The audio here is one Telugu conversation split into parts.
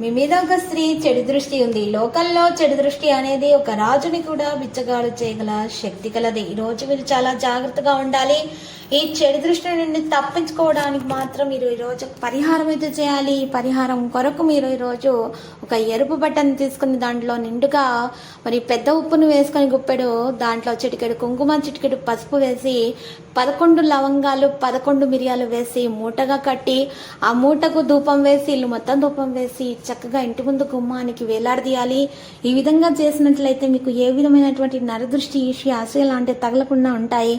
మీ మీద ఒక స్త్రీ చెడు దృష్టి ఉంది. లోకల్లో చెడు దృష్టి అనేది ఒక రాజుని కూడా బిచ్చగాడు చేయగల శక్తి కలది. ఈ రోజు మీరు చాలా జాగ్రత్తగా ఉండాలి. ఈ చెడు దృష్టి నుండి తప్పించుకోవడానికి మాత్రం మీరు ఈరోజు రోజు పరిహారం అయితే చేయాలి. ఈ పరిహారం కొరకు మీరు ఈరోజు రోజు ఒక ఎరుపు బట్టను తీసుకుని దాంట్లో నిండుగా మరి పెద్ద ఉప్పును వేసుకొని గుప్పెడు దాంట్లో చిటికెడు కుంకుమ చిటికెడు పసుపు వేసి పదకొండు లవంగాలు పదకొండు మిరియాలు వేసి మూటగా కట్టి ఆ మూటకు ధూపం వేసి ఇల్లు మొత్తం ధూపం వేసి చక్కగా ఇంటి ముందు గుమ్మానికి వేలాడదీయాలి. ఈ విధంగా చేసినట్లయితే మీకు ఏ విధమైనటువంటి నరదృష్టి ఈషి ఆశయ లాంటివి తగలకుండా ఉంటాయి.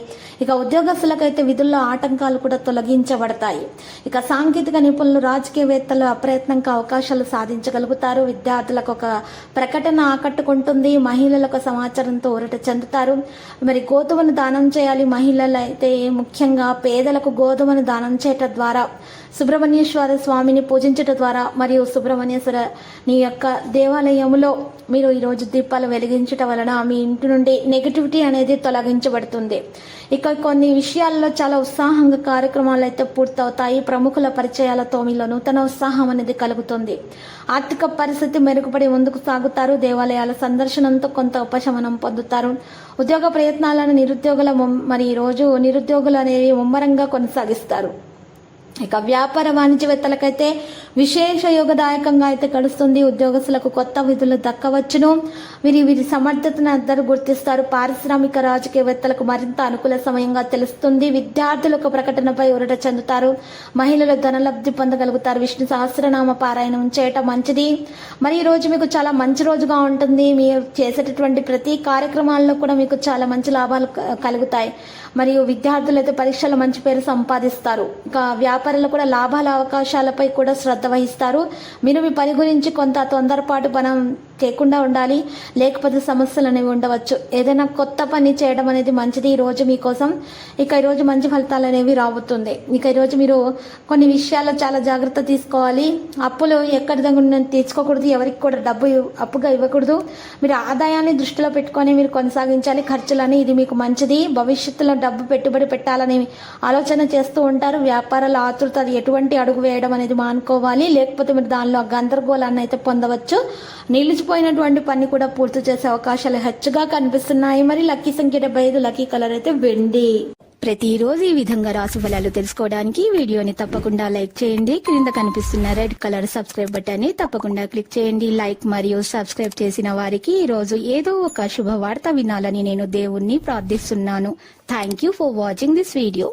ఇక ఉద్యోగస్తులకైతే విధుల్లో ఆటంకాలు కూడా తొలగించబడతాయి. ఇక సాంకేతిక నిపుణులు రాజకీయవేత్తలు అప్రయత్నంగా అవకాశాలు సాధించగలుగుతారు. విద్యార్థులకు ఒక ప్రకటన ఆకట్టుకుంటుంది. మహిళలకు సమాచారంతో ఊరట చెందుతారు. మరి గోధుమను దానం చేయాలి మహిళలు అయితే ముఖ్యంగా పేదలకు గోధుమను దానం చేయటం ద్వారా సుబ్రహ్మణ్యేశ్వర స్వామిని పూజించటం ద్వారా మరియు సుబ్రహ్మణ్యేశ్వర నీ యొక్క దేవాలయములో మీరు ఈరోజు దీపాలు వెలిగించటం వలన మీ ఇంటి నుండి నెగిటివిటీ అనేది తొలగించబడుతుంది. ఇక కొన్ని విషయాల్లో చాలా ఉత్సాహంగా కార్యక్రమాలు అయితే పూర్తవుతాయి. ప్రముఖుల పరిచయాలతో మీలో నూతన ఉత్సాహం అనేది కలుగుతుంది. ఆర్థిక పరిస్థితి మెరుగుపడి ముందుకు సాగుతారు. దేవాలయాల సందర్శనంతో కొంత ఉపశమనం పొందుతారు. ఉద్యోగ ప్రయత్నాలను నిరుద్యోగుల మరి ఈ రోజు నిరుద్యోగులు అనేవి ముమ్మరంగా కొనసాగిస్తారు. ఇక వ్యాపార వాణిజ్యవేత్తలకైతే విశేష యోగదాయకంగా అయితే గడుస్తుంది. ఉద్యోగస్తులకు కొత్త విధులు దక్కవచ్చును. వీరి వీరి సమర్థతను అందరూ గుర్తిస్తారు. పారిశ్రామిక రాజకీయవేత్తలకు మరింత అనుకూల సమయంగా తెలుస్తుంది. విద్యార్థులకు ప్రకటనపై ఉరట చెందుతారు. మహిళలు ధనలబ్ధి పొందగలుగుతారు. విష్ణు సహస్రనామ పారాయణం చేయటం మంచిది. మరి ఈ రోజు మీకు చాలా మంచి రోజుగా ఉంటుంది. మీరు చేసేటటువంటి ప్రతి కార్యక్రమాల్లో కూడా మీకు చాలా మంచి లాభాలు క- కలుగుతాయి. మరియు విద్యార్థులు అయితే మంచి పేరు సంపాదిస్తారు. ఇంకా వ్యాపారులు కూడా లాభాల అవకాశాలపై కూడా శ్రద్ధ వహిస్తారు. మీరు మీ పని గురించి కొంత తొందరపాటు మనం చేయకుండా ఉండాలి. లేకపోతే సమస్యలు అనేవి ఉండవచ్చు. ఏదైనా కొత్త పని చేయడం అనేది మంచిది. ఈరోజు మీకోసం ఇక ఈరోజు మంచి ఫలితాలు అనేవి రాబోతుంది. ఇక ఈరోజు మీరు కొన్ని విషయాల్లో చాలా జాగ్రత్త తీసుకోవాలి. అప్పులు ఎక్కడి దగ్గర తీసుకోకూడదు ఎవరికి కూడా డబ్బు అప్పుగా ఇవ్వకూడదు. మీరు ఆదాయాన్ని దృష్టిలో పెట్టుకొని మీరు కొనసాగించాలి. ఖర్చులని ఇది మీకు మంచిది. భవిష్యత్తులో డబ్బు పెట్టుబడి పెట్టాలని ఆలోచన చేస్తూ ఉంటారు. వ్యాపారాల ఆతృత ఎటువంటి అడుగు వేయడం అనేది మానుకోవాలి. లేకపోతే మీరు దానిలో గందరగోళాన్ని అయితే పొందవచ్చు. మించిపోయినటువంటి పని కూడా పూర్తి చేసే అవకాశాలు హెచ్చుగా కనిపిస్తున్నాయి. మరి లక్కీ సంఖ్య డెబ్బై ఐదు లక్కీ కలర్ అయితే వెండి. ప్రతిరోజు ఈ విధంగా రాశి ఫలాలు తెలుసుకోవడానికి వీడియోని తప్పకుండా లైక్ చేయండి. క్రింద కనిపిస్తున్న రెడ్ కలర్ సబ్స్క్రైబ్ బటన్ని తప్పకుండా క్లిక్ చేయండి. లైక్ మరియు సబ్స్క్రైబ్ చేసిన వారికి ఈ రోజు ఏదో ఒక శుభవార్త వినాలని నేను దేవుణ్ణి ప్రార్థిస్తున్నాను. Thank you for watching this video